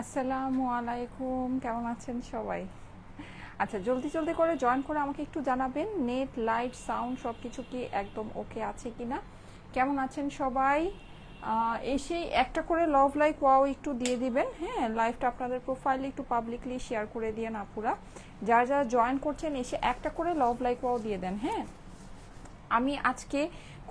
আসসালামু আলাইকুম, কেমন আছেন সবাই? আচ্ছা জলদি জলদি করে জয়েন করে আমাকে একটু জানাবেন নেট লাইট সাউন্ড সব কিছু কি একদম ওকে আছে কি না কেমন আছেন সবাই? এসেই একটা করে লভ লাইক ওয়াও একটু দিয়ে দিবেন হ্যাঁ? লাইভটা আপনাদের প্রোফাইলে একটু পাবলিকলি শেয়ার করে দিয়ে আপুরা। যারা যারা জয়েন করছেন, এসে একটা করে লভ লাইক ওয়াও দিয়ে দেন হ্যাঁ? আমি আজকে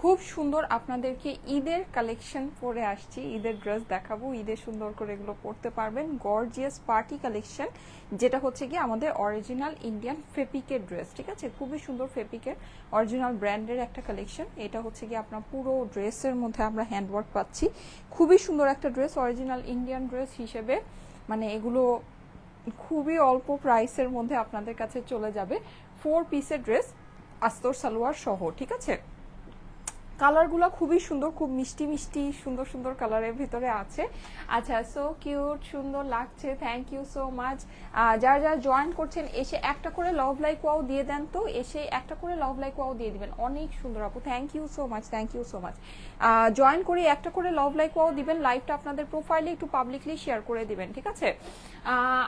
খুব সুন্দর আপনাদেরকে ঈদের কালেকশন পরে আসছি, ঈদের ড্রেস দেখাবো ঈদের সুন্দর করে এগুলো পরতে পারবেন। গর্জিয়াস পার্টি কালেকশন যেটা হচ্ছে কি আমাদের অরিজিনাল ইন্ডিয়ান ফেপিকের ড্রেস ঠিক আছে? খুবই সুন্দর ফেপিকের অরিজিনাল ব্র্যান্ডের একটা কালেকশন এটা হচ্ছে কি আপনার পুরো ড্রেসের মধ্যে আমরা হ্যান্ডওয়ার্ক পাচ্ছি। খুবই সুন্দর একটা ড্রেস অরিজিনাল ইন্ডিয়ান ড্রেস হিসেবে। মানে এগুলো খুবই অল্প প্রাইসের মধ্যে আপনাদের কাছে চলে যাবে। ফোর পিসের ড্রেস আস্তর সালোয়ার সহ, ঠিক আছে? কালারগুলো খুবই সুন্দর, খুব মিষ্টি মিষ্টি, সুন্দর সুন্দর কালারের ভিতরে আছে। আচ্ছা সো কিউট সুন্দর লাগছে থ্যাংক ইউ সো মাচ যারা যারা জয়েন করছেন, এসে একটা করে লাভ লাইক ওয়াও দিয়ে দেন তো, এসে একটা করে লাভ লাইক ওয়াও দিয়ে দিবেন। অনেক সুন্দর আপু thank you so much thank you so much join করে একটা করে লভ লাইক ওয়াও দিবেন লাইভটা আপনাদের প্রোফাইলে একটু পাবলিকলি শেয়ার করে দিবেন, ঠিক আছে?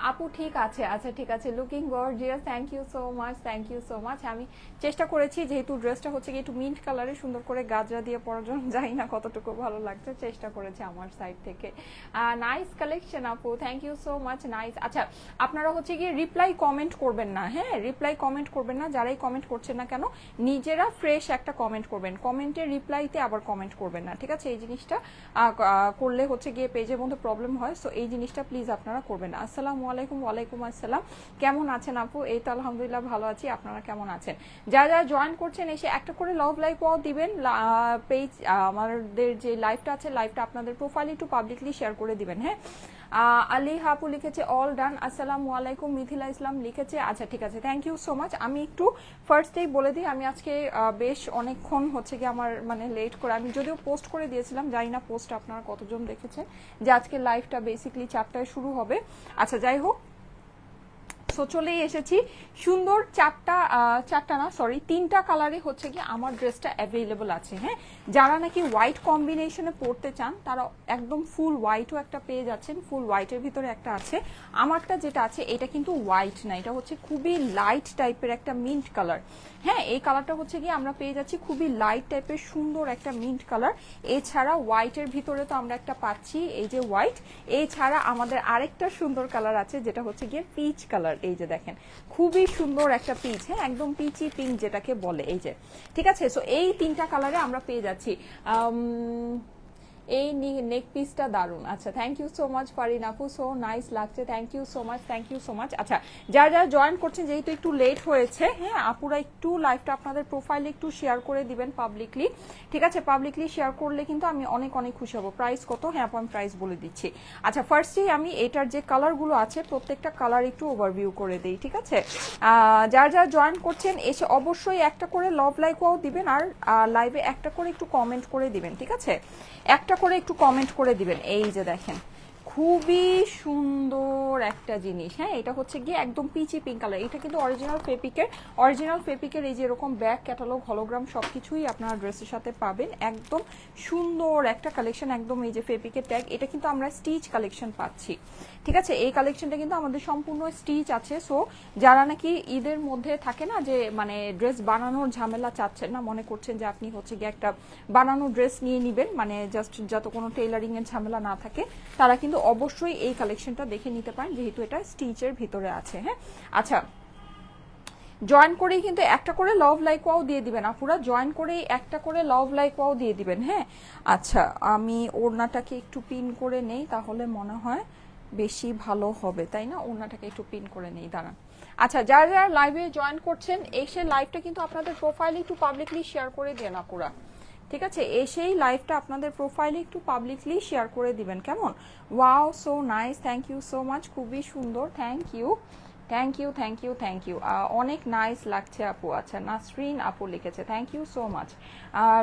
আপু, ঠিক আছে আচ্ছা ঠিক আছে looking gorgeous thank you so much thank you so much আমি চেষ্টা করেছি, যেহেতু ড্রেসটা হচ্ছে কি একটু মিন্ট কালারে সুন্দর করে গাজরা দিয়ে পরার জন্য জানি না কতটুকু ভালো লাগছে, চেষ্টা করেছি আমার সাইড থেকে। নাইস কালেকশন আপু thank you so much nice আচ্ছা আপনারা হচ্ছে গিয়ে রিপ্লাই কমেন্ট করবেন না হ্যাঁ? রিপ্লাই কমেন্ট করবেন না, যারাই কমেন্ট করছেন না কেন, নিজেরা ফ্রেশ একটা কমেন্ট করবেন। কমেন্টের রিপ্লাইতে আবার কমেন্ট করবেন না, ঠিক আছে? এই জিনিসটা করলে হচ্ছে গিয়ে পেজের মধ্যে প্রবলেম হয় সো এই জিনিসটা প্লিজ আপনারা করবেন আসসালামু আলাইকুম, ওয়ালাইকুম আসসালাম। কেমন আছেন আপু? এই তো আলহামদুলিল্লাহ ভালো আছি, আপনারা কেমন আছেন? যারা যারা জয়েন করছেন, এসে একটা করে লভ লাইক দিবেন পেজ আমাদের যে লাইভটা আছে লাইভটা আপনাদের প্রোফাইলে একটু পাবলিকলি শেয়ার করে দিবেন হ্যাঁ? আলী হাপু লিখেছে অল ডান আসসালামু আলাইকুম। মিথিলা ইসলাম লিখেছে আচ্ছা ঠিক আছে থ্যাংক ইউ সো মাচ আমি একটু ফার্স্টেই বলে দিই, আমি আজকে বেশ অনেকক্ষণ হচ্ছে কি আমার মানে লেট করে, আমি যদিও পোস্ট করে দিয়েছিলাম, জানি না পোস্ট আপনারা কতজন দেখেছেন, যে আজকে লাইভটা বেসিকলি চারটায় শুরু হবে। আচ্ছা যাই হোক সো চলেই এসেছি। সুন্দর চারটা চারটা না সরি তিনটা কালারে হচ্ছে কি আমার ড্রেসটা অ্যাভেলেবল আছে হ্যাঁ? যারা নাকি হোয়াইট কম্বিনেশনে পরতে চান, তারা একদম ফুল হোয়াইটও একটা পেয়ে যাচ্ছেন ফুল হোয়াইটের ভিতরে একটা আছে। আমারটা যেটা আছে, এটা কিন্তু হোয়াইট না, এটা হচ্ছে খুবই লাইট টাইপের একটা মিন্ট কালার হ্যাঁ? এই কালারটা হচ্ছে কি আমরা পেয়ে যাচ্ছি খুবই লাইট টাইপের সুন্দর একটা মিন্ট কালার এছাড়া হোয়াইটের ভিতরে তো আমরা একটা পাচ্ছি, এই যে হোয়াইট এছাড়া আমাদের আরেকটা সুন্দর কালার আছে, যেটা হচ্ছে গিয়ে পিচ কালার এই যে দেখেন, খুবই সুন্দর একটা পিচ হ্যাঁ একদম পিচি পিঙ্ক যেটাকে বলে, এই যে। ঠিক আছে? সো এই তিনটা কালারে আমরা পেয়ে যাচ্ছি এই নেক পিসটা দারুণ আচ্ছা thank you so much Farin আপু সো নাইস লাগছে thank you so much thank you so much আচ্ছা যারা যারা জয়েন করছেন, যেহেতু একটু লেট হয়েছে হ্যাঁ আপুরা একটু লাইভটা আপনাদের প্রোফাইলে একটু শেয়ার করে দিবেন পাবলিকলি ঠিক আছে পাবলিকলি শেয়ার করলে কিন্তু আমি অনেক অনেক খুশি হব। প্রাইস কত? হ্যাঁ আপু, আমি প্রাইস বলে দিচ্ছি। আচ্ছা ফার্স্টেই আমি এটার যে কালারগুলো আছে, প্রত্যেকটা কালার একটু ওভারভিউ করে দিই, ঠিক আছে? যারা যারা জয়েন করছেন, এসে অবশ্যই একটা করে লভ লাইকও দিবেন, আর লাইভে একটা করে একটু কমেন্ট করে দিবেন, ঠিক আছে? একটা করে একটু কমেন্ট করে দিবেন। এই যে দেখেন, খুবই সুন্দর একটা জিনিস। হ্যাঁ এটা হচ্ছে গিয়ে একদম পিচি পিঙ্ক কালার এটা কিন্তু অরিজিনাল ফেপিকের অরিজিনাল ফেপিকের এই যে এরকম ব্যাগ ক্যাটালগ হলোগ্রাম সব কিছুই আপনারা ড্রেসের সাথে পাবেন। একদম সুন্দর একটা কালেকশন একদম এই যে ফেপিকের ট্যাগ এটা কিন্তু আমরা স্টিচ কালেকশন পাচ্ছি। ঠিক আছে? এই কালেকশনটা কিন্তু আমাদের সম্পূর্ণ স্টিচ আছে। সো যারা নাকি ঈদের মধ্যে থাকে না যে মানে ড্রেস বানানোর ঝামেলা চাচ্ছেন না, মনে করছেন যে আপনি হচ্ছে গিয়ে একটা বানানো ড্রেস নিয়ে নিবেন মানে জাস্ট যত কোনো টেইলারিং এর ঝামেলা না থাকে, তারা কিন্তু অবশ্যই এই কালেকশনটা দেখে নিতে পারেন, যেহেতু এটা স্টিচের ভিতরে আছে হ্যাঁ? আচ্ছা জয়েন করেই কিন্তু একটা করে লভ লাইক ওয়াও দিয়ে দিবেন, আপুরা। জয়েন করেই একটা করে লভ লাইক ওয়াও দিয়ে দিবেন হ্যাঁ? আচ্ছা আমি ওড়নাটাকে একটু পিন করে নেই, তাহলে মনে হয় বেশি ভালো হবে, তাই না? ওড়নাটাকে একটু পিন করে নেই, দাঁড়ান। আচ্ছা যারা যারা লাইভে জয়েন করছেন, এসে লাইভটা কিন্তু আপনাদের প্রোফাইলে একটু পাবলিকলি শেয়ার করে দেন আপুরা। ঠিক আছে? এসেই লাইভটা আপনাদের প্রোফাইলে একটু পাবলিকলি শেয়ার করে দিবেন, কেমন? Wow so nice thank you so much খুবই সুন্দর thank you thank you thank you thank you অনেক নাইস লাগছে আপু। আচ্ছা নাসরিন আপু লিখেছে থ্যাংক ইউ সো মাচ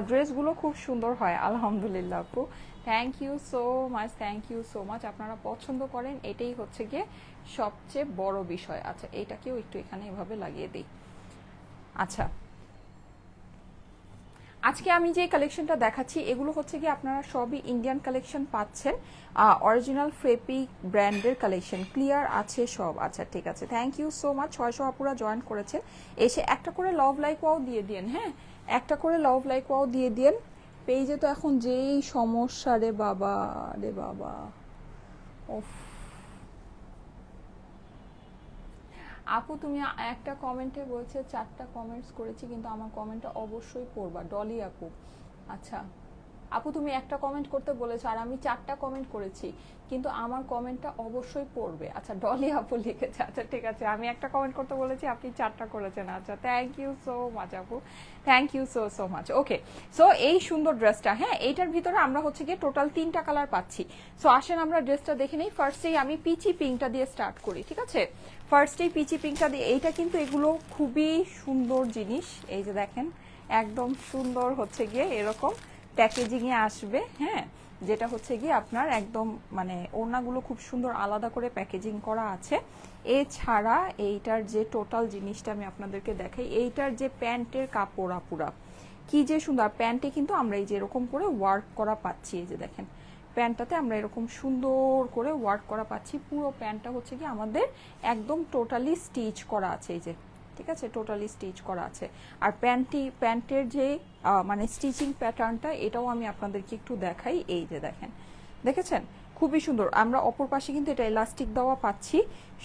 ড্রেসগুলো খুব সুন্দর হয়, আলহামদুলিল্লাহ আপু। Thank you so much thank you so much আপনারা পছন্দ করেন, এটাই হচ্ছে গিয়ে সবচেয়ে বড় বিষয়। আচ্ছা এইটাকেও একটু এখানে এভাবে লাগিয়ে দিই। আচ্ছা আজকে আমি যে কালেকশনটা দেখাচ্ছি, এগুলো হচ্ছে কি আপনারা সবই ইন্ডিয়ান কালেকশন পাচ্ছেন। অরিজিনাল ফ্রেপিক ব্র্যান্ডের কালেকশন ক্লিয়ার আছে সব। আচ্ছা ঠিক আছে। থ্যাংক ইউ সো মাচ ছয়শো আপুরা জয়েন করেছে এসে একটা করে লভ লাইক ওয়াও দিয়ে দিন হ্যাঁ? একটা করে লভ লাইক ওয়াও দিয়ে দিন পেজে তো এখন যেই সমস্যা রে বাবা রে বাবা। ওফ আপু, তুমি একটা কমেন্টে বলছে, চারটা কমেন্টস করেছি, কিন্তু আমার কমেন্টটা অবশ্যই পড়বা। ডলি আপু আচ্ছা। আপু, তুমি একটা কমেন্ট করতে বলেছ আর আমি চারটা কমেন্ট করেছি, কিন্তু আমার কমেন্টটা অবশ্যই পড়বে। আচ্ছা ডলি আপু লিখেছে আচ্ছা ঠিক আছে, আমি একটা কমেন্ট করতে বলেছি, আপনি চারটা করেছেন। আচ্ছা থ্যাংক ইউ সো মাচ আপু। Thank you so so much okay so এই সুন্দর ড্রেসটা হ্যাঁ এইটার ভিতরে আমরা হচ্ছে গিয়ে টোটাল তিনটা কালার পাচ্ছি। সো আসেন আমরা ড্রেসটা দেখে নেই। ফার্স্টেই আমি পিচি পিঙ্কটা দিয়ে স্টার্ট করি, ঠিক আছে? ফার্স্টেই পিচি পিঙ্কটা দিয়ে, এইটা কিন্তু এগুলো খুবই সুন্দর জিনিস। এই যে দেখেন, একদম সুন্দর হচ্ছে গিয়ে এরকম। প্যাকেজিংয়ে আসবে হ্যাঁ? যেটা হচ্ছে গিয়ে আপনার একদম মানে ওড়নাগুলো খুব সুন্দর আলাদা করে প্যাকেজিং করা আছে। এছাড়া এইটার যে টোটাল জিনিসটা আমি আপনাদেরকে দেখাই, এইটার যে প্যান্টের কাপড় আপুরা, কি যে সুন্দর। প্যান্টে কিন্তু আমরা এই যে এরকম করে ওয়ার্ক করা পাচ্ছি, এই যে দেখেন। প্যান্টটাতে আমরা এরকম সুন্দর করে ওয়ার্ক করা পাচ্ছি। পুরো প্যান্টটা হচ্ছে কি আমাদের একদম টোটালি স্টিচ করা আছে, এই যে। ঠিক আছে? টোটালি স্টিচ করা আছে। আর প্যান্টটি প্যান্টের যে মানে স্টিচিং প্যাটার্নটা এটাও আমি আপনাদেরকে একটু দেখাই। এই যে দেখেন। দেখেছেন? খুবই সুন্দর। আমরা অপর পাশে কিন্তু এটা এলাস্টিক দেওয়া পাচ্ছি।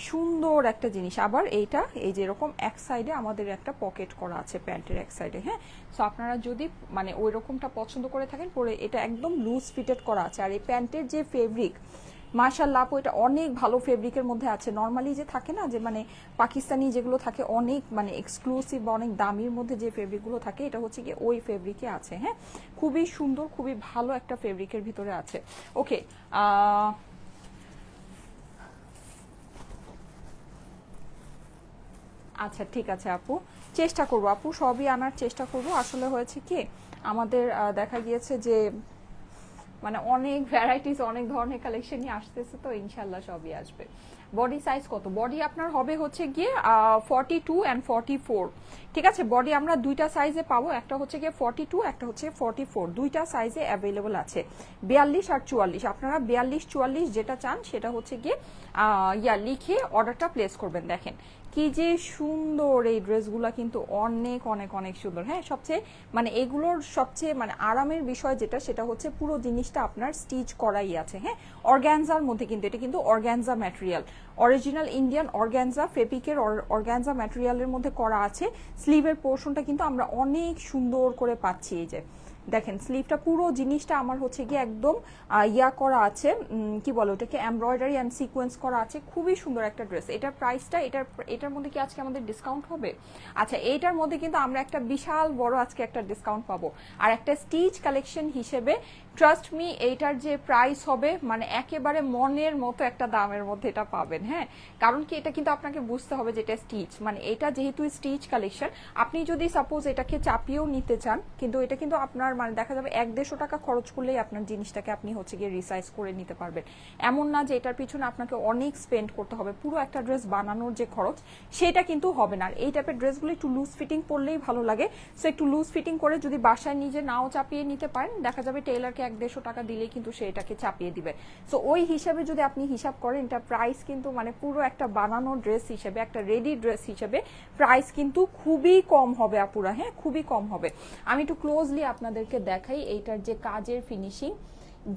সুন্দর একটা জিনিস। আবার এইটা, এই যে এরকম এক সাইডে আমাদের একটা পকেট করা আছে প্যান্টের এক সাইডে হ্যাঁ? সো আপনারা যদি মানে ওই রকমটা পছন্দ করে থাকেন, পরে এটা একদম লুজ ফিটেড করা আছে। আর এই প্যান্টের যে ফেব্রিক মার্শাল্লাহ আপু, এটা অনেক ভালো ফেব্রিকের মধ্যে আছে। নর্মালি যে থাকে না, যে মানে পাকিস্তানি যেগুলো থাকে, অনেক মানে এক্সক্লুসিভ বা অনেক দামির মধ্যে যে ফেব্রিকগুলো থাকে, এটা হচ্ছে কি ওই ফেব্রিকে আছে হ্যাঁ? খুবই সুন্দর, খুবই ভালো একটা ফেব্রিকের ভিতরে আছে। ওকে আচ্ছা ঠিক আছে আপু। চেষ্টা করব আপু, সবই আনার চেষ্টা করব। আসলে হয়েছে কি, আমাদের দেখা গিয়েছে যে মানে অনেক ভ্যারাইটিস অনেক ধরনের কালেকশনই আসতেছে তো ইনশাল্লাহ সবই আসবে। বডি সাইজ কত? বডি আপনার হবে হচ্ছে গিয়ে forty two and forty four ঠিক আছে? বডি আমরা দুইটা সাইজে পাবো, একটা হচ্ছে গিয়ে ফর্টি টু একটা হচ্ছে ফর্টি ফোর দুইটা সাইজে অ্যাভেলেবল আছে। বিয়াল্লিশ আর চুয়াল্লিশ। আপনারা বিয়াল্লিশ, চুয়াল্লিশ যেটা চান সেটা হচ্ছে গিয়ে ইয়া লিখে অর্ডারটা প্লেস করবেন, দেখেন। কি যে সুন্দর এই ড্রেসগুলা কিন্তু অনেক অনেক অনেক সুন্দর। হ্যাঁ সবচেয়ে মানে এগুলোর সবচেয়ে মানে আরামের বিষয় যেটা, সেটা হচ্ছে পুরো জিনিসটা আপনার স্টিচ করাই আছে। হ্যাঁ অর্গ্যানজার মধ্যে কিন্তু, এটা কিন্তু organza material. Original Indian organza ফেপিকের organza ম্যাটেরিয়ালের মধ্যে করা আছে। স্লিভের পোর্শনটা কিন্তু আমরা অনেক সুন্দর করে পাচ্ছি এই যে। দেখেন স্লিভটা পুরো জিনিসটা আমার হচ্ছে গিয়ে একদম ইয়া করা আছে কি বলো ওটাকে এমব্রয়ডারি অ্যান্ড সিকোয়েন্স করা আছে। খুবই সুন্দর একটা ড্রেস এটার প্রাইসটা এটার এটার মধ্যে কি আজকে আমাদের ডিসকাউন্ট হবে? আচ্ছা এইটার মধ্যে কিন্তু আমরা একটা বিশাল বড় আজকে একটা ডিসকাউন্ট পাবো। আর একটা স্টিচ কালেকশন হিসেবে ট্রাস্ট মি এইটার যে প্রাইস হবে মানে একেবারে মনের মতো একটা দামের মধ্যে এটা পাবেন হ্যাঁ? কারণ কি, এটা কিন্তু আপনাকে বুঝতে হবে যে এটা স্টিচ মানে এটা যেহেতু স্টিচ কালেকশন আপনি যদি সাপোজ এটাকে চাপিয়েও নিতে চান, কিন্তু এটা কিন্তু আপনার মানে দেখা যাবে এক দেড়শো টাকা খরচ করলেই আপনার জিনিসটাকে আপনি হচ্ছে গিয়ে রিসাইজ করে নিতে পারবেন। এমন না যে এটার পিছনে আপনাকে অনেক স্পেন্ড করতে হবে, পুরো একটা ড্রেস বানানোর যে খরচ, সেটা কিন্তু হবে না। আর এই টাইপের ড্রেসগুলো একটু লুজ ফিটিং পরলেই ভালো লাগে। সো একটু লুজ ফিটিং করে যদি বাসায় নিজে নাও চাপিয়ে নিতে পারেন, দেখা যাবে টেলারকে এক দেড়শো টাকা দিলেই কিন্তু সে এটাকে চাপিয়ে দিবে। সো ওই হিসাবে যদি আপনি হিসাব করেন, এটা প্রাইস কিন্তু মানে পুরো একটা বানানো ড্রেস হিসেবে, একটা রেডি ড্রেস হিসেবে প্রাইস কিন্তু খুবই কম হবে আপুরা হ্যাঁ? খুবই কম হবে। আমি একটু ক্লোজলি আপনাদেরকে দেখাই এইটার যে কাজের ফিনিশিং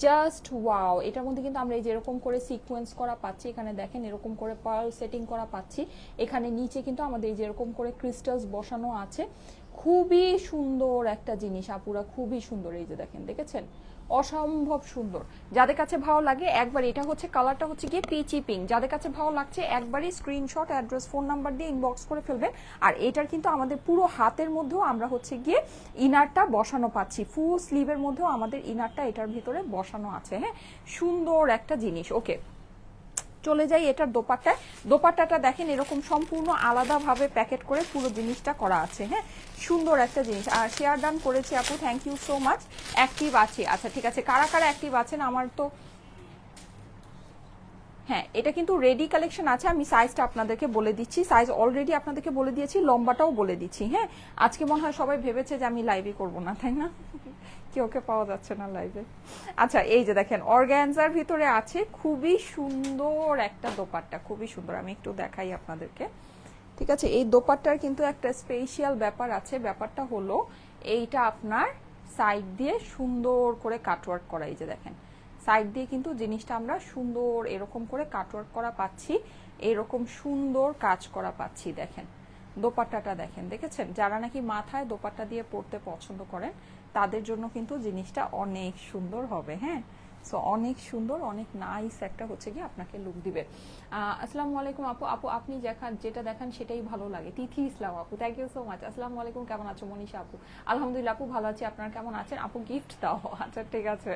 জাস্ট ওয়াও এটার মধ্যে কিন্তু আমরা এই যেরকম করে সিকোয়েন্স করা পাচ্ছি, এখানে দেখেন এরকম করে পার্ল সেটিং করা পাচ্ছি। এখানে নিচে কিন্তু আমাদের এই যেরকম করে ক্রিস্টালস বসানো আছে। খুবই সুন্দর একটা জিনিস আপুরা, খুবই সুন্দর এই যে দেখেন, দেখেছেন? অসম্ভব সুন্দর। যাদের কাছে ভালো লাগে, একবার এটা হচ্ছে, কালারটা হচ্ছে গিয়ে পিচি পিঙ্ক যাদের কাছে ভালো লাগছে, একবারই স্ক্রিনশট অ্যাড্রেস ফোন নাম্বার দিয়ে ইনবক্স করে ফেলবেন। আর এটার কিন্তু আমাদের পুরো হাতের মধ্যেও আমরা হচ্ছে গিয়ে ইনারটা বসানো পাচ্ছি। ফুল স্লিভের মধ্যেও আমাদের ইনারটা এটার ভিতরে বসানো আছে হ্যাঁ? সুন্দর একটা জিনিস। ওকে চলে যাই এটার দোপাট্টায়। দোপাট্টাটা দেখেন, এরকম সম্পূর্ণ আলাদাভাবে প্যাকেট করে পুরো জিনিসটা করা আছে হ্যাঁ? সুন্দর একটা জিনিস। আর শেয়ার ডান করেছি আপু thank you so much active আছে। আচ্ছা ঠিক আছে, কারা কারা অ্যাক্টিভ আছেন আমার তো হ্যাঁ এটা কিন্তু রেডি কালেকশন আছে, আমি সাইজটা আপনাদেরকে বলে দিচ্ছি। সাইজ অলরেডি আপনাদেরকে বলে দিয়েছি, লম্বাটাও বলে দিচ্ছি হ্যাঁ? আজকে মনে হয় সবাই ভেবেছে যে আমি লাইভই করব না, তাই না? কি ওকে পাওয়া যাচ্ছে না লাইভে আচ্ছা এই যে দেখেন অর্গ্যানজার ভিতরে আছে খুবই সুন্দর একটা দোপাট্টা, খুবই সুন্দর। আমি একটু দেখাই আপনাদেরকে। ঠিক আছে? এই দোপাট্টার কিন্তু একটা স্পেশিয়াল ব্যাপার আছে। ব্যাপারটা হলো, এইটা আপনার সাইড দিয়ে সুন্দর করে কাটওয়ার্ক করা, এই যে দেখেন। সাইড দিয়ে কিন্তু জিনিসটা আমরা সুন্দর এরকম করে কাটওয়ার্ক করা পাচ্ছি, এরকম সুন্দর কাজ করা পাচ্ছি, দেখেন। দোপাট্টাটা দেখেন, দেখেছেন? যারা নাকি মাথায় দোপাট্টা দিয়ে পড়তে পছন্দ করেন, তাদের জন্য কিন্তু জিনিসটা অনেক সুন্দর হবে হ্যাঁ? সো অনেক সুন্দর, অনেক নাইস একটা হচ্ছে কি আপনাকে লুক দিবে। আসসালামু আলাইকুম আপু। আপু, আপনি দেখান যেটা দেখান সেটাই ভালো লাগে। তিথি ইসলাম আপু থ্যাংক ইউ সো মাচ আসসালামু আলাইকুম, কেমন আছো মনীষা আপু? আলহামদুলিল্লাহ আপু ভালো আছি। আপনার কেমন আছেন? আপু গিফট দাও। আচ্ছা ঠিক আছে।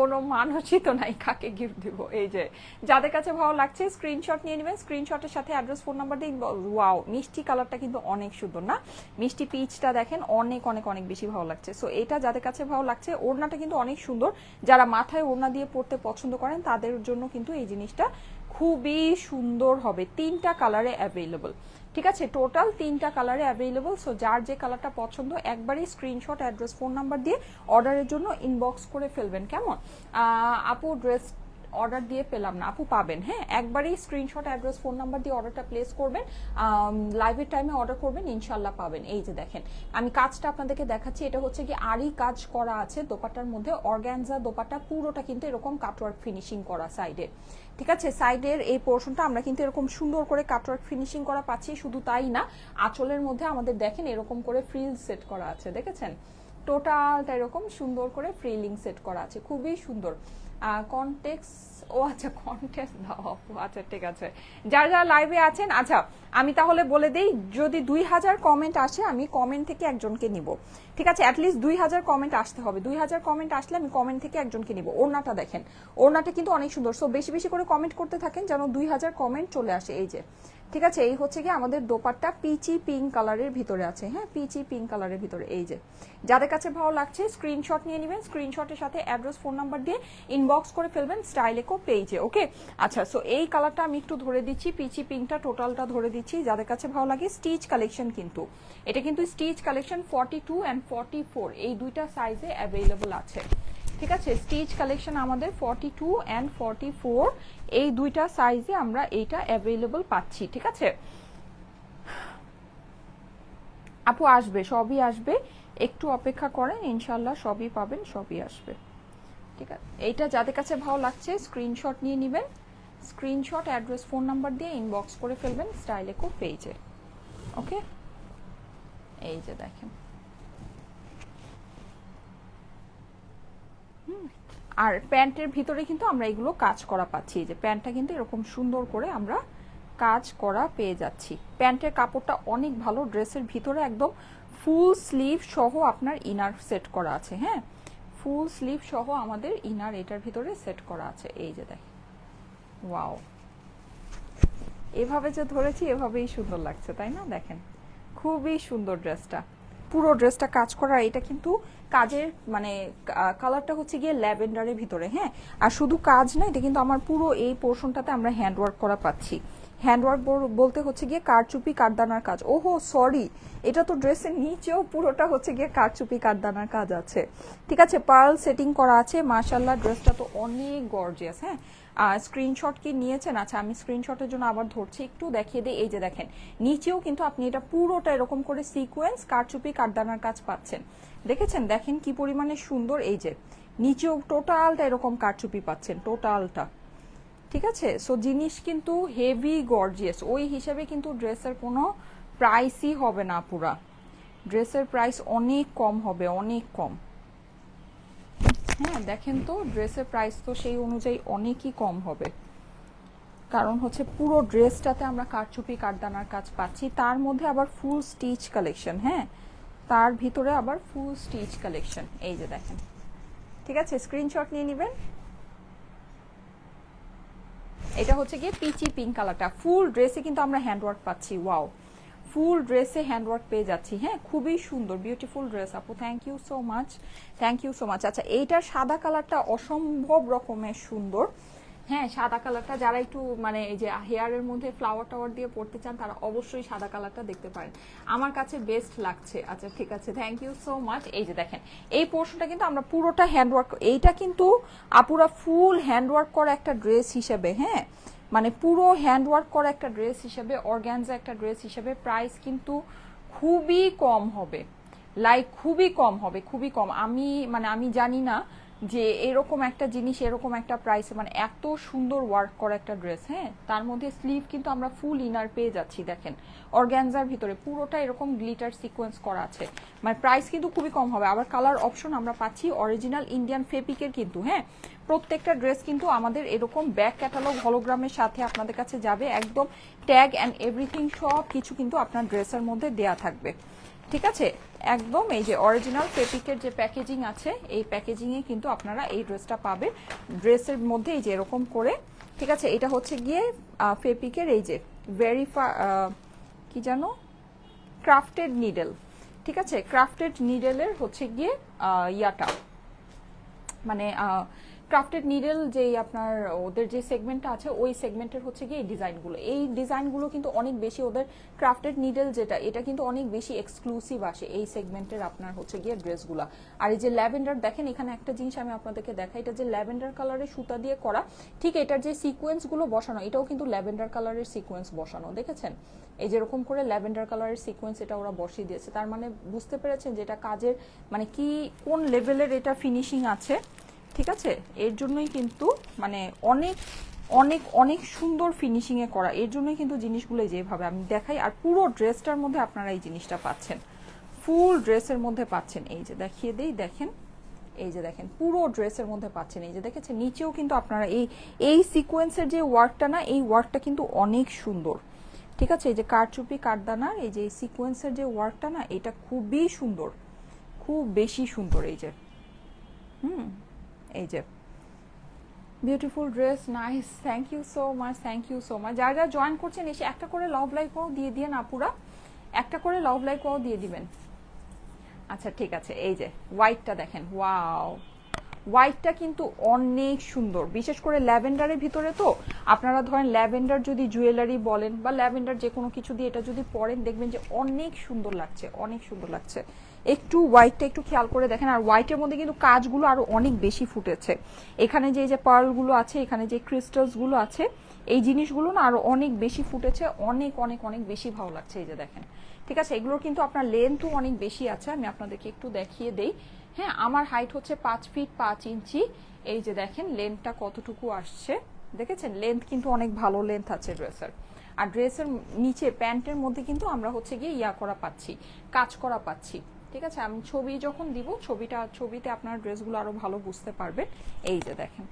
কোনো মানুষই তো নাই, কাকে গিফট দিব? এই যে, যাদের কাছে ভালো লাগছে স্ক্রিনশট নিয়ে নেবেন। স্ক্রিনশটের সাথে অ্যাড্রেস ফোন নাম্বার দিয়ে ওয়াও মিষ্টি কালারটা কিন্তু অনেক সুন্দর, না? মিষ্টি পিচটা দেখেন, অনেক অনেক অনেক বেশি ভালো লাগছে। সো এটা যাদের কাছে ভালো লাগছে, ওড়নাটা কিন্তু অনেক সুন্দর। যারা মাথায় ওড়না দিয়ে পড়তে পছন্দ করেন, তাদের জন্য কিন্তু এই জিনিসটা খুবই সুন্দর হবে। তিনটা কালারে অ্যাভেলেবল ঠিক আছে? টোটাল তিনটা কালারে অ্যাভেলেবল সো যার যে কালারটা পছন্দ, একবারই স্ক্রিনশট অ্যাড্রেস ফোন নাম্বার দিয়ে অর্ডারের জন্য ইনবক্স করে ফেলবেন। কেমন? আপু ড্রেস অর্ডার দিয়ে পেলাম না। আপু পাবেন হ্যাঁ? একবারই স্ক্রিনশট অ্যাড্রেস ফোন নাম্বার দিয়ে অর্ডারটা প্লেস করবেন। লাইভের টাইমে অর্ডার করবেন ইনশাল্লাহ পাবেন। এই যে দেখেন, আমি কাজটা আপনাদেরকে দেখাচ্ছি। এটা হচ্ছে কি আরই কাজ করা আছে দোপাটার মধ্যে। অর্গ্যানজা দোপাটা পুরোটা কিন্তু এরকম কাটওয়ার্ক ফিনিশিং করা সাইডে ঠিক আছে? সাইডের এই পোর্শনটা আমরা কিন্তু এরকম সুন্দর করে কাটওয়ার্ক ফিনিশিং করা পাচ্ছি। শুধু তাই না, আঁচলের মধ্যে আমাদের দেখেন এরকম করে ফ্রিল সেট করা আছে। দেখেছেন? টোটালটা এরকম সুন্দর করে ফ্রিলিং সেট করা আছে, খুবই সুন্দর। কনটেক্স ও আচ্ছা কনটেক্স আচ্ছা ঠিক আছে। যারা যারা লাইভে আছেন আচ্ছা আমি তাহলে বলে দেই, যদি দুই হাজার কমেন্ট আসে, আমি কমেন্ট থেকে একজনকে নিব। ঠিক আছে অ্যাটলিস্ট দুই হাজার কমেন্ট আসতে হবে। দুই হাজার কমেন্ট আসলে আমি কমেন্ট থেকে একজনকে নিব। ওড়নাটা দেখেন। ওড়নাটা কিন্তু অনেক সুন্দর। সো বেশি বেশি করে কমেন্ট করতে থাকেন, যেন দুই হাজার কমেন্ট চলে আসে। এই যে ঠিক আছে, এই হচ্ছে কি আমাদের দোপাট্টা পিচি পিঙ্ক কালারের ভিতরে আছে হ্যাঁ? পিচি পিঙ্ক কালারের ভিতরে, এই যে। যাদের কাছে ভালো লাগছে স্ক্রিনশট নিয়ে নেবেন স্ক্রিনশটের সাথে অ্যাড্রেস ফোন নাম্বার দিয়ে ইনবক্স করে ফেলবেন স্টাইলেকো পেজে ওকে আচ্ছা সো এই কালারটা আমি একটু ধরে দিচ্ছি পিচি পিঙ্কটা টোটালটা ধরে দিচ্ছি, যাদের কাছে ভালো লাগে স্টিচ কালেকশন কিন্তু। এটা কিন্তু stitch collection forty two and forty four এই দুইটা সাইজে অ্যাভেলেবল আছে। ঠিক আছে স্টিচ কালেকশন আমাদের forty two and forty four এই দুইটা সাইজে আমরা এইটা অ্যাভেলেবল পাচ্ছি, ঠিক আছে? আপু আসবে, সবই আসবে। একটু অপেক্ষা করেন ইনশাল্লাহ সবই পাবেন, সবই আসবে। ঠিক আছে? এইটা যাদের কাছে ভালো লাগছে স্ক্রিনশট নিয়ে নেবেন। স্ক্রিনশট অ্যাড্রেস ফোন নাম্বার দিয়ে ইনবক্স করে ফেলবেন স্টাইলেকো পেজে ওকে এই যে দেখেন। আর প্যান্টের ভিতরে কিন্তু আমরা এগুলো কাজ করা পাচ্ছি। যে প্যান্টটা কিন্তু এরকম সুন্দর করে আমরা কাজ করা পেয়ে যাচ্ছি। প্যান্টের কাপড়টা অনেক ভালো, ড্রেসের ভিতরে একদম ফুল স্লিভ সহ আপনার ইনার সেট করা আছে হ্যাঁ? ফুল স্লিভ সহ আমাদের ইনার এটার ভিতরে সেট করা আছে। এই যে দেখ ওয়াও। এভাবে যে ধরেছি, এভাবেই সুন্দর লাগছে, তাই না? দেখেন। খুবই সুন্দর ড্রেসটা। পুরো ড্রেসটা কাজ করা, এটা কিন্তু কাজের মানে কালারটা হচ্ছে গিয়ে ল্যাভেন্ডারের ভিতরে হ্যাঁ? আর শুধু কাজ না, এটা কিন্তু আমার পুরো এই পোর্শনটাতে আমরা হ্যান্ডওয়ার্ক করা পাচ্ছি। হ্যান্ডওয়ার্ক বলতে হচ্ছে গিয়ে কারচুপি, কারদানার কাজ। ওহো সরি এটা তো ড্রেসের নিচেও পুরোটা হচ্ছে গিয়ে কারচুপি, কারদানার কাজ আছে। ঠিক আছে পার্ল সেটিং করা আছে মাশাল্লাহ ড্রেসটা তো অনেক গর্জিয়াস হ্যাঁ? স্ক্রিনশট কি নিয়েছেন? আচ্ছা আমি স্ক্রিনশটের জন্য আবার ধরছি, একটু দেখিয়ে দিই। এই যে দেখেন, নিচেও কিন্তু আপনি এটা পুরোটা এরকম করে সিকোয়েন্স কারচুপি, কারদানার কাজ পাচ্ছেন। দেখেছেন? দেখেন কি পরিমাণে সুন্দর এই যে, নিচেও টোটালটা এরকম কারচুপি পাচ্ছেন, টোটালটা। ঠিক আছে? সো জিনিস কিন্তু হেভি গর্জিয়াস ওই হিসেবে কিন্তু ড্রেসের কোনো প্রাইসই হবে না পুরা। ড্রেসের প্রাইস অনেক কম হবে, অনেক কম। হ্যাঁ দেখেন তো ড্রেসের প্রাইস তো সেই অনুযায়ী অনেকই কম হবে। কারণ হচ্ছে পুরো ড্রেসটাতে আমরা কারচুপি, কারদানার কাজ পাচ্ছি। তার মধ্যে আবার ফুল স্টিচ কালেকশন হ্যাঁ? তার ভিতরে আবার ফুল স্টিচ কালেকশন এই যে দেখেন। ঠিক আছে? স্ক্রিনশট নিয়ে নেবেন। এটা হচ্ছে গিয়ে পিচি পিঙ্ক কালারটা ফুল ড্রেসে কিন্তু আমরা হ্যান্ডওয়ার্ক পাচ্ছি ওয়াও ফুল ড্রেসে হ্যান্ডওয়ার্ক পেয়ে যাচ্ছি। হ্যাঁ খুবই সুন্দর বিউটিফুল ড্রেস আপু thank you so much thank you so much আচ্ছা এইটার সাদা কালারটা অসম্ভব রকমের সুন্দর। হ্যাঁ সাদা কালারটা যারা একটু মানে এই যে হেয়ারের মধ্যে ফ্লাওয়ার টাওয়ার দিয়ে পড়তে চান, তারা অবশ্যই সাদা কালারটা দেখতে পারেন। আমার কাছে বেস্ট লাগছে। আচ্ছা ঠিক আছে থ্যাংক ইউ সো মাচ এই যে দেখেন, এই পোর্শনটা কিন্তু আমরা পুরোটা হ্যান্ডওয়ার্ক, এইটা কিন্তু আপুরা ফুল হ্যান্ডওয়ার্ক করা একটা ড্রেস হিসেবে হ্যাঁ। মানে পুরো হ্যান্ডওয়ার্ক করা একটা ড্রেস হিসাবে অর্গ্যানজা একটা ড্রেস হিসাবে প্রাইস কিন্তু খুবই কম হবে। লাইক খুবই কম হবে, খুবই কম। আমি মানে আমি জানি না যে এরকম একটা জিনিস, এরকম একটা প্রাইসে মানে এত সুন্দর ওয়ার্ক করা একটা ড্রেস হ্যাঁ? তার মধ্যে স্লিভ কিন্তু আমরা ফুল ইনার পেয়ে যাচ্ছি, দেখেন। অর্গ্যানজার ভিতরে পুরোটা এরকম গ্লিটার সিকোয়েন্স করা আছে। মানে প্রাইস কিন্তু খুবই কম হবে। আবার কালার অপশন আমরা পাচ্ছি অরিজিনাল ইন্ডিয়ান ফেপিকের কিন্তু হ্যাঁ? প্রত্যেকটা ড্রেস কিন্তু আমাদের এরকম ব্যাক ক্যাটালগ হলোগ্রামের সাথে আপনাদের কাছে যাবে। একদম ট্যাগ অ্যান্ড এভরিথিং সব কিছু কিন্তু আপনার ড্রেসের মধ্যে দেয়া থাকবে। ঠিক আছে? একদম এই যে অরিজিনাল ফেপিকের যে প্যাকেজিং আছে, এই প্যাকেজিংয়ে কিন্তু আপনারা এই ড্রেসটা পাবেন। ড্রেসের মধ্যে এই যে এরকম করে, ঠিক আছে? এটা হচ্ছে গিয়ে ফেপিকের এই যে ভেরিফা কি জানো? ক্রাফটেড নিডেল ঠিক আছে? ক্রাফটেড নিডেলের হচ্ছে গিয়ে ইয়াটা। মানে ক্রাফটেড নিডেল যে আপনার, ওদের যে সেগমেন্টটা আছে, ওই সেগমেন্টের হচ্ছে গিয়ে এই ডিজাইনগুলো এই ডিজাইনগুলো কিন্তু অনেক বেশি ওদের ক্রাফটেড নিডেল যেটা, এটা কিন্তু অনেক বেশি এক্সক্লুসিভ আসে এই সেগমেন্টের আপনার হচ্ছে গিয়ে ড্রেসগুলো আর এই যে ল্যাভেন্ডার, দেখেন এখানে একটা জিনিস আমি আপনাদেরকে দেখাই, এটা যে ল্যাভেন্ডার কালারের সুতা দিয়ে করা, ঠিক এটার যে সিকোয়েন্সগুলো বসানো, এটাও কিন্তু ল্যাভেন্ডার কালারের সিকোয়েন্স বসানো, দেখেছেন? এই যেরকম করে ল্যাভেন্ডার কালারের সিকোয়েন্স এটা ওরা বসিয়ে দিয়েছে। তার মানে বুঝতে পেরেছেন যে এটা কাজের মানে কি, কোন লেভেলের এটা ফিনিশিং আছে? ঠিক আছে? এর জন্যই কিন্তু মানে অনেক অনেক অনেক সুন্দর ফিনিশিং এ করা। এর জন্যই কিন্তু জিনিসগুলো যেভাবে আমি দেখাই, আর পুরো ড্রেসটার মধ্যে আপনারা এই জিনিসটা পাচ্ছেন। ফুল ড্রেসের মধ্যে পাচ্ছেন। এই যে দেখিয়ে দেই, দেখেন। এই যে দেখেন, পুরো ড্রেসের মধ্যে পাচ্ছেন। এই যে দেখেছেন, নিচেও কিন্তু আপনারা এই এই সিকোয়েন্সের যে ওয়ার্কটা না, এই ওয়ার্কটা কিন্তু অনেক সুন্দর। ঠিক আছে? এই যে কারচুপি কাঠদানা এই যে সিকোয়েন্সের যে ওয়ার্কটা না, এটা খুবই সুন্দর। খুব বেশি সুন্দর এই যে। হুম? এই যে। Beautiful dress nice thank you so much thank you so much যারা যারা জয়েন করছেন, এসে একটা করে লাভ লাইকও দিয়ে দিয়ে আপুরা। একটা করে লাভ লাইকও দিয়ে দিবেন। আচ্ছা ঠিক আছে, এই যে হোয়াইটটা দেখেন ওয়াও হোয়াইটটা কিন্তু অনেক সুন্দর, বিশেষ করে ল্যাভেন্ডারের ভিতরে তো। আপনারা ধরেন ল্যাভেন্ডার যদি জুয়েলারি বলেন বা ল্যাভেন্ডার যে কোনো কিছু দিয়ে এটা যদি পরেন, দেখবেন যে অনেক সুন্দর লাগছে, অনেক সুন্দর লাগছে। একটু হোয়াইটটা একটু খেয়াল করে দেখেন, আর হোয়াইটের মধ্যে কিন্তু কাজগুলো আরও অনেক বেশি ফুটেছে। এখানে যে যে পার্লগুলো আছে, এখানে যে ক্রিস্টালসগুলো আছে, এই জিনিসগুলো না আরও অনেক বেশি ফুটেছে, অনেক অনেক অনেক বেশি ভালো লাগছে এই যে দেখেন। ঠিক আছে, এগুলোর কিন্তু আপনার লেন্থও অনেক বেশি আছে, আমি আপনাদেরকে একটু দেখিয়ে দেই। হ্যাঁ আমার হাইট হচ্ছে পাঁচ ফিট পাঁচ ইঞ্চি। এই যে দেখেন লেন্থটা কতটুকু আসছে? দেখেছেন? লেন্থ কিন্তু অনেক ভালো লেন্থ আছে ড্রেসের আর ড্রেসের নিচে প্যান্টের মধ্যে কিন্তু আমরা হচ্ছে গিয়ে ইয়া করা পাচ্ছি, কাজ করা পাচ্ছি। ঠিক আছে? আমি ছবি যখন দিব, ছবিটা, ছবিতে আপনার ড্রেসগুলো আরও ভালো বুঝতে পারবেন। এই যে দেখেন।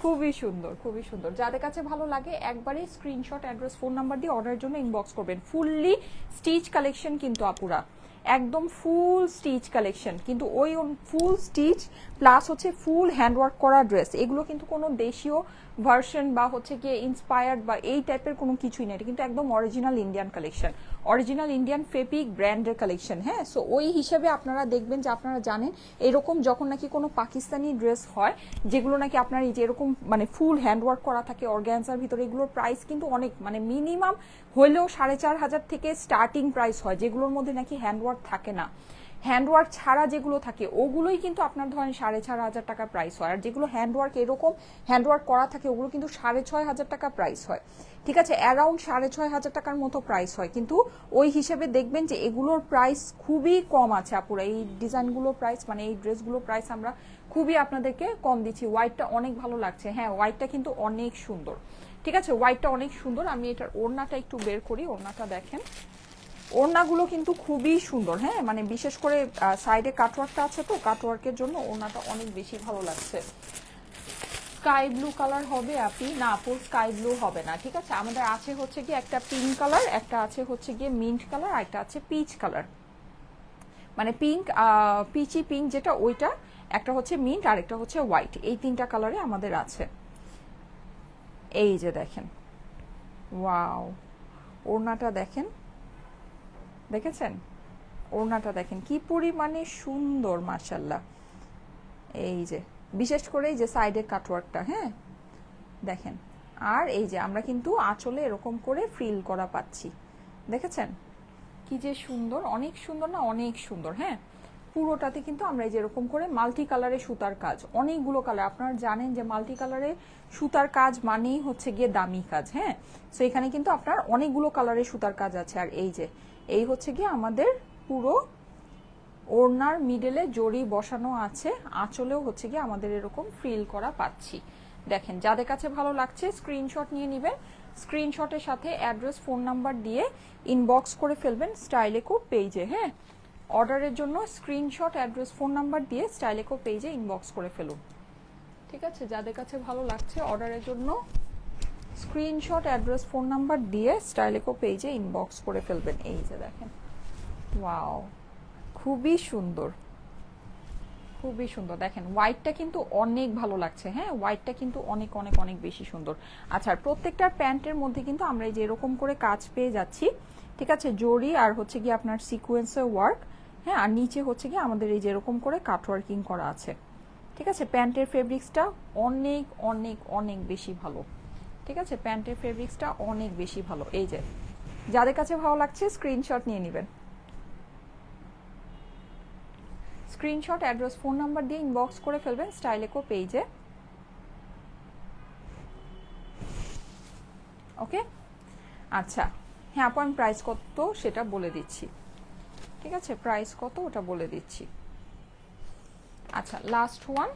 খুবই সুন্দর খুবই সুন্দর। যাদের কাছে ভালো লাগে, একবারে স্ক্রিনশট অ্যাড্রেস ফোন নাম্বার দিয়ে অর্ডারের জন্য ইনবক্স করবেন। ফুললি স্টিচ কালেকশন কিন্তু আপুরা। একদম ফুল স্টিচ কালেকশন কিন্তু ওই ফুল স্টিচ প্লাস হচ্ছে ফুল হ্যান্ডওয়ার্ক করা ড্রেস এগুলো কিন্তু কোনো দেশীয় ভার্সন বা হচ্ছে গিয়ে ইন্সপায়ার্ড বা এই টাইপের কোনো কিছুই নেই এটা কিন্তু একদম original Indian collection original Indian ফেপিক ব্র্যান্ডের কালেকশন হ্যাঁ? সো ওই হিসেবে আপনারা দেখবেন যে আপনারা জানেন, এরকম যখন নাকি কোনো পাকিস্তানি ড্রেস হয়, যেগুলো নাকি আপনার এই যে এরকম মানে ফুল হ্যান্ডওয়ার্ক করা থাকে অর্গ্যান্সার ভিতরে, এগুলোর প্রাইস কিন্তু অনেক মানে মিনিমাম হলেও সাড়ে চার হাজার থেকে স্টার্টিং প্রাইস হয়, যেগুলোর মধ্যে নাকি হ্যান্ডওয়ার্ক থাকে না। হ্যান্ডওয়ার্ক ছাড়া যেগুলো থাকে, ওগুলোই কিন্তু আপনার ধরেন সাড়ে চার হাজার টাকা প্রাইস হয়। আর যেগুলো হ্যান্ডওয়ার্ক এরকম হ্যান্ডওয়ার্ক করা থাকে, ওগুলো কিন্তু সাড়ে ছয় হাজার টাকা প্রাইস হয়। ঠিক আছে? অ্যারাউন্ড সাড়ে ছয় হাজার টাকার মতো প্রাইস হয়। কিন্তু ওই হিসেবে দেখবেন যে এগুলোর প্রাইস খুবই কম আছে আপুরা। এই ডিজাইনগুলোর প্রাইস মানে এই ড্রেসগুলোর প্রাইস আমরা খুবই আপনাদেরকে কম দিচ্ছি। হোয়াইটটা অনেক ভালো লাগছে। হ্যাঁ হোয়াইটটা কিন্তু অনেক সুন্দর। ঠিক আছে? হোয়াইটটা অনেক সুন্দর। আমি এটার ওড়নাটা একটু বের করি। ওড়নাটা দেখেন। ওড়নাগুলো কিন্তু খুবই সুন্দর হ্যাঁ? মানে বিশেষ করে সাইডে কাটওয়ার্কটা আছে তো কাটওয়ার্কের জন্য ওড়নাটা অনেক বেশি ভালো লাগছে। স্কাই ব্লু কালার হবে আপনি। না আপু স্কাই ব্লু হবে না, ঠিক আছে? আমাদের আছে হচ্ছে গিয়ে একটা পিঙ্ক কালার একটা আছে হচ্ছে গিয়ে মিন্ট কালার আর একটা আছে পিচ কালার মানে পিঙ্ক পিচি পিঙ্ক যেটা, ওইটা, একটা হচ্ছে মিন্ট আর একটা হচ্ছে হোয়াইট এই তিনটা কালারে আমাদের আছে। এই যে দেখেন। ওয়াও ওড়নাটা দেখেন। দেখেছেন? ওড়নাটা দেখেন, কি পরিমাণে সুন্দর মার্শাল্লাহ এই যে, বিশেষ করে এই যে সাইডের কাটওয়ার্কটা হ্যাঁ? দেখেন, আর এই যে আমরা কিন্তু আঁচলে এরকম করে ফ্রিল করা পাচ্ছি। দেখেছেন? কি যে সুন্দর, অনেক সুন্দর না, অনেক সুন্দর হ্যাঁ? পুরোটাতে কিন্তু আমরা এই যে এরকম করে মাল্টি কালারে সুতার কাজ, অনেকগুলো কালার আপনারা জানেন যে মাল্টি কালারে সুতার কাজ মানেই হচ্ছে গিয়ে দামি কাজ হ্যাঁ? সো এখানে কিন্তু আপনার অনেকগুলো কালারের সুতার কাজ আছে, আর এই যে এই হচ্ছে গিয়ে আমাদের পুরো ওড়নার মিডলে জড়ি বসানো আছে। আঁচলেও হচ্ছে গিয়ে আমাদের এরকম ফ্রিল করা পাচ্ছি। দেখেন, যাদের কাছে ভালো লাগছে স্ক্রিনশট নিয়ে নেবেন। স্ক্রিনশটের সাথে অ্যাড্রেস ফোন নাম্বার দিয়ে ইনবক্স করে ফেলবেন স্টাইলেকো পেজে হ্যাঁ? অর্ডারের জন্য স্ক্রিনশট অ্যাড্রেস ফোন নাম্বার দিয়ে স্টাইলেকো পেজে ইনবক্স করে ফেলুন। ঠিক আছে? যাদের কাছে ভালো লাগছে অর্ডারের জন্য স্ক্রিনশট, অ্যাড্রেস, ফোন নাম্বার দিয়ে স্টাইলেকো পেজে ইনবক্স করে ফেলবেন। এই যে দেখেন। ওয়াও খুবই সুন্দর। খুবই সুন্দর। দেখেন হোয়াইটটা কিন্তু অনেক ভালো লাগছে হ্যাঁ? হোয়াইটটা কিন্তু অনেক অনেক অনেক বেশি সুন্দর। আচ্ছা আর প্রত্যেকটার প্যান্টের মধ্যে কিন্তু আমরা এই যে এরকম করে কাজ পেয়ে যাচ্ছি, ঠিক আছে? জরি আর হচ্ছে কি আপনার সিকোয়েন্সের ওয়ার্ক হ্যাঁ? আর নিচে হচ্ছে কি আমাদের এই যে এরকম করে কাটওয়ার্কিং করা আছে, ঠিক আছে? প্যান্টের ফেব্রিক্সটা অনেক অনেক অনেক বেশি ভালো। ঠিক আছে? প্যান্টের ফেব্রিক্সটা অনেক বেশি ভালো। এই যে, যাদের কাছে ভালো লাগছে স্ক্রিনশট নিয়ে নেবেন। স্ক্রিনশট অ্যাড্রেস ফোন নাম্বার দিয়ে ইনবক্স করে ফেলবেন স্টাইলেকো পেজে ওকে আচ্ছা হ্যাঁ আমি প্রাইস কত সেটা বলে দিচ্ছি। ঠিক আছে? প্রাইস কত ওটা বলে দিচ্ছি। আচ্ছা লাস্ট ওয়ান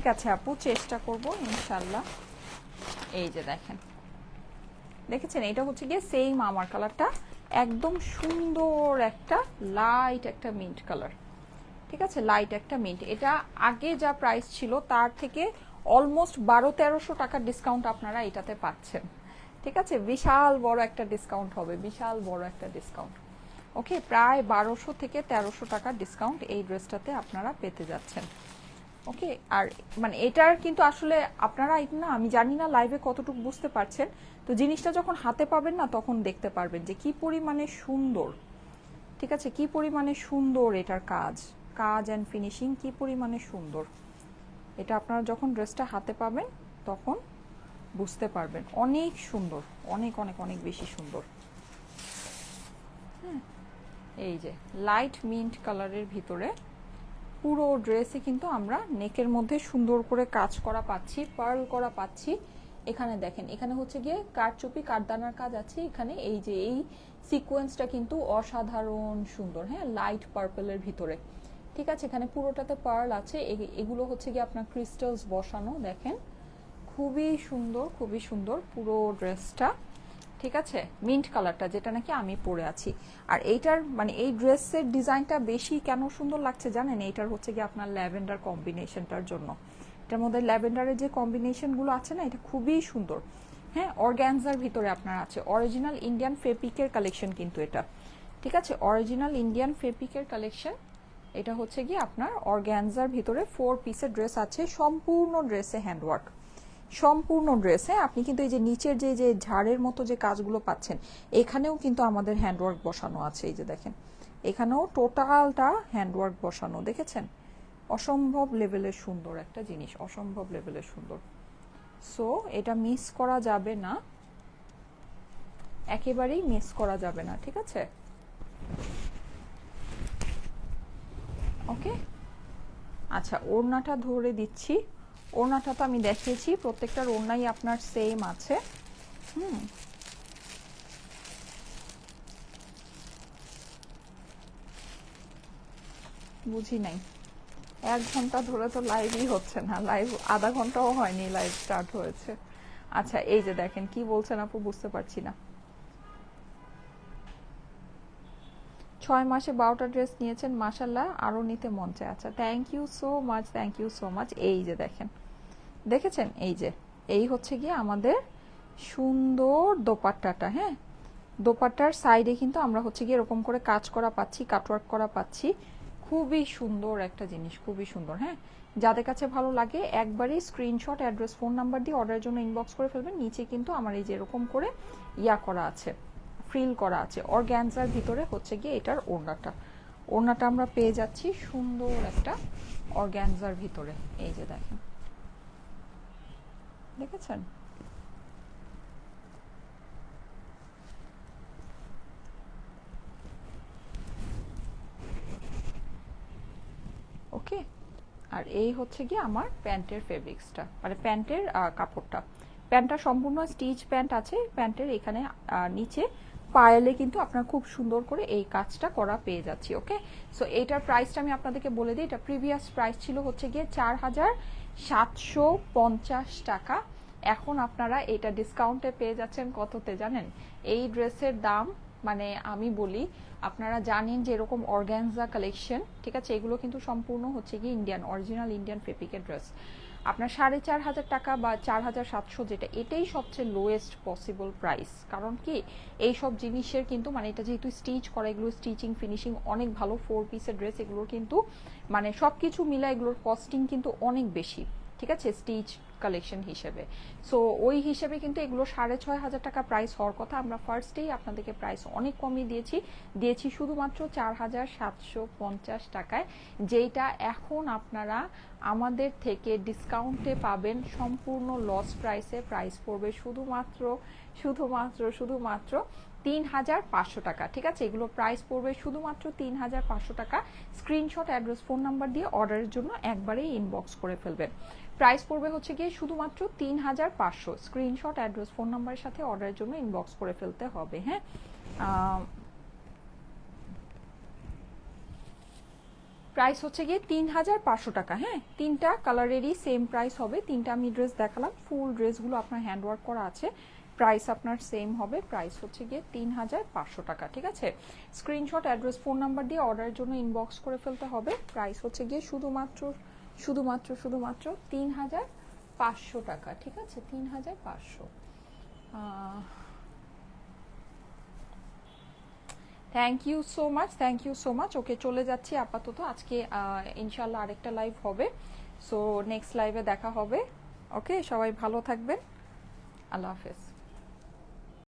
ঠিক আছে আপু, চেষ্টা করব ইনশাল্লাহ এই যে দেখেন। দেখেছেন? এটা হচ্ছে গিয়ে সেম আমার কালারটা একদম সুন্দর একটা লাইট একটা মিন্ট কালার ঠিক আছে? লাইট একটা মিন্ট এটা আগে যা প্রাইস ছিল, তার থেকে অলমোস্ট বারো, তেরোশো টাকার ডিসকাউন্ট আপনারা এটাতে পাচ্ছেন। ঠিক আছে? বিশাল বড় একটা ডিসকাউন্ট হবে, বিশাল বড় একটা ডিসকাউন্ট ওকে প্রায় বারোশো থেকে তেরোশো টাকার ডিসকাউন্ট এই ড্রেসটাতে আপনারা পেতে যাচ্ছেন। ওকে, আর মানে এটার কিন্তু আসলে আপনারা না, আমি জানি না লাইভে কতটুকু বুঝতে পারছেন, তো জিনিসটা যখন হাতে পাবেন না, তখন দেখতে পারবেন যে কি পরিমাণে সুন্দর। ঠিক আছে? কি পরিমাণে সুন্দর এটার কাজ? কাজ অ্যান্ড ফিনিশিং কি পরিমাণে সুন্দর? এটা আপনারা যখন ড্রেসটা হাতে পাবেন, তখন বুঝতে পারবেন। অনেক সুন্দর, অনেক অনেক অনেক বেশি সুন্দর। এই যে লাইট মিন্ট কালারের ভিতরে পুরো ড্রেসে কিন্তু আমরা নেকের মধ্যে সুন্দর করে কাজ করা পাচ্ছি পার্ল করা পাচ্ছি। এখানে দেখেন, এখানে হচ্ছে গিয়ে কাঠচুপি, কাঠদানার কাজ আছে। এখানে এই যে এই সিকোয়েন্সটা কিন্তু অসাধারণ সুন্দর হ্যাঁ? লাইট পার্পলের ভিতরে। ঠিক আছে, এখানে পুরোটাতে পার্ল আছে। এগুলো হচ্ছে গিয়ে আপনার ক্রিস্টালস বসানো, দেখেন। খুবই সুন্দর খুবই সুন্দর পুরো ড্রেসটা ঠিক আছে? মিন্ট কালারটা যেটা নাকি আমি পরে আছি। আর এইটার মানে এই ড্রেসের ডিজাইনটা বেশি কেন সুন্দর লাগছে জানেন? এইটার হচ্ছে কি আপনার ল্যাভেন্ডার কম্বিনেশনটার জন্য। এটার মধ্যে ল্যাভেন্ডারের যে কম্বিনেশনগুলো আছে না, এটা খুবই সুন্দর। হ্যাঁ অর্গ্যানজার ভিতরে আপনার আছে। অরিজিনাল ইন্ডিয়ান ফেপিকের কালেকশন কিন্তু এটা। ঠিক আছে? অরিজিনাল ইন্ডিয়ান ফেপিকের কালেকশন। এটা হচ্ছে কি আপনার অর্গ্যানজার ভিতরে ফোর পিসের ড্রেস আছে। সম্পূর্ণ ড্রেসে হ্যান্ডওয়ার্ক সম্পূর্ণ ড্রেস আপনি কিন্তু এই যে নিচের যে যে ঝাড়ের মতো যে কাজগুলো পাচ্ছেন, এখানেও কিন্তু আমাদের হ্যান্ডওয়ার্ক বসানো আছে। এই যে দেখেন, এখানেও টোটালটা হ্যান্ডওয়ার্ক বসানো, দেখেছেন? অসম্ভব লেভেলের সুন্দর একটা জিনিস, অসম্ভব লেভেলের সুন্দর। সো এটা মিস করা যাবে না। একেবারেই মিস করা যাবে না, ঠিক আছে? ওকে আচ্ছা ওড়নাটা ধরে দিচ্ছি। ওড়নাটা তো আমি দেখিয়েছি, প্রত্যেকটার ওড়নাই আপনার সেম আছে। হুম। বুঝি নাই। এক ঘণ্টা ধরে তো লাইভই হচ্ছে না লাইভ আধা ঘন্টাও হয়নি লাইভ স্টার্ট হয়েছে। আচ্ছা এই যে দেখেন, কি বলছেন আপু বুঝতে পারছি না। ছয় মাসে বারোটা ড্রেস নিয়েছেন মাসাল্লাহ আরও নিতে মন চায়। আচ্ছা thank you so much thank you so much এই যে দেখেন, দেখেছেন? এই যে, এই হচ্ছে গিয়ে আমাদের সুন্দর দোপাট্টাটা হ্যাঁ? দোপাট্টার সাইডে কিন্তু আমরা হচ্ছে গিয়ে এরকম করে কাজ করা পাচ্ছি কাটওয়ার্ক করা পাচ্ছি। খুবই সুন্দর একটা জিনিস, খুবই সুন্দর হ্যাঁ? যাদের কাছে ভালো লাগে, একবারই স্ক্রিনশট অ্যাড্রেস ফোন নাম্বার দিয়ে অর্ডারের জন্য ইনবক্স করে ফেলবেন। নিচে কিন্তু আমার এই যে এরকম করে ইয়া করা আছে। ফ্রিল করা আছে। অর্গ্যানজার ভিতরে হচ্ছে গিয়ে এটার ওড়নাটা। ওড়নাটা আমরা পেয়ে যাচ্ছি সুন্দর একটা অর্গ্যানজার ভিতরে। এই যে দেখেন। দেখেছেন? ওকে? আর এই হচ্ছে গিয়ে আমার প্যান্টের ফেব্রিক্সটা। মানে প্যান্টের কাপড়টা। প্যান্টটা সম্পূর্ণ স্টিচ প্যান্ট আছে। প্যান্টের এখানে নিচে পায়েলে কিন্তু আপনার খুব সুন্দর করে এই কাজটা করা পেয়ে যাচ্ছি ওকে সো এইটার প্রাইসটা আমি আপনাদেরকে বলে দিই। এটা প্রিভিয়াস প্রাইস ছিল হচ্ছে গিয়ে চার হাজার সাতশো পঞ্চাশ টাকা। এখন আপনারা এটা ডিসকাউন্টে পেয়ে যাচ্ছেন কততে জানেন? এই ড্রেসের দাম মানে আমি বলি, আপনারা জানেন যে এরকম অর্গ্যানজা কালেকশন ঠিক আছে? এগুলো কিন্তু সম্পূর্ণ হচ্ছে কি ইন্ডিয়ান অরিজিনাল ইন্ডিয়ান ফেপিকের ড্রেস আপনার সাড়ে চার হাজার টাকা বা চার হাজার সাতশো যেটা, এটাই সবচেয়ে লোয়েস্ট পসিবল প্রাইস কারণ কি এই সব জিনিসের কিন্তু মানে এটা যেহেতু স্টিচ করা, এগুলো স্টিচিং ফিনিশিং অনেক ভালো ফোর পিসের ড্রেস এগুলোর কিন্তু মানে সব কিছু মিলা এগুলোর কস্টিং কিন্তু অনেক বেশি। ঠিক আছে? স্টিচ কালেকশন হিসেবে। সো ওই হিসেবে কিন্তু এগুলো সাড়ে ছয় হাজার টাকা প্রাইস হওয়ার কথা। আমরা ফার্স্টেই আপনাদেরকে প্রাইস অনেক কমই দিয়েছি। দিয়েছি শুধুমাত্র চার হাজার সাতশো পঞ্চাশ টাকায়। যেইটা এখন আপনারা আমাদের থেকে ডিসকাউন্টে পাবেন সম্পূর্ণ লস প্রাইসে প্রাইস পড়বে শুধুমাত্র শুধুমাত্র শুধুমাত্র তিন হাজার পাঁচশো টাকা। ঠিক আছে? এগুলো প্রাইস পড়বে শুধুমাত্র তিন হাজার পাঁচশো টাকা। স্ক্রিনশট অ্যাড্রেস ফোন নাম্বার দিয়ে অর্ডারের জন্য একবারেই ইনবক্স করে ফেলবেন। প্রাইস পড়বে হচ্ছে গিয়ে শুধুমাত্র তিন হাজার পাঁচশো। স্ক্রিনশট অ্যাড্রেস ফোন নাম্বারের সাথে অর্ডারের জন্য ইনবক্স করে ফেলতে হবে হ্যাঁ? প্রাইস হচ্ছে গিয়ে তিন হাজার পাঁচশো টাকা হ্যাঁ? তিনটা কালারেরই সেম প্রাইস হবে। তিনটা আমি ড্রেস দেখালাম। ফুল ড্রেসগুলো আপনার হ্যান্ডওয়ার্ক করা আছে। প্রাইস আপনার সেম হবে। প্রাইস হচ্ছে গিয়ে তিন হাজার পাঁচশো টাকা, ঠিক আছে? স্ক্রিনশট অ্যাড্রেস ফোন নাম্বার দিয়ে অর্ডারের জন্য ইনবক্স করে ফেলতে হবে। প্রাইস হচ্ছে গিয়ে শুধুমাত্র শুধুমাত্র শুধুমাত্র তিন হাজার পাঁচশো টাকা, ঠিক আছে? তিন হাজার পাঁচশো thank you so much thank you so much okay চলে যাচ্ছি আপাতত। আজকে ইনশাল্লাহ আরেকটা লাইভ হবে। সো নেক্সট লাইভে দেখা হবে। ওকে সবাই ভালো থাকবেন। আল্লাহ হাফেজ।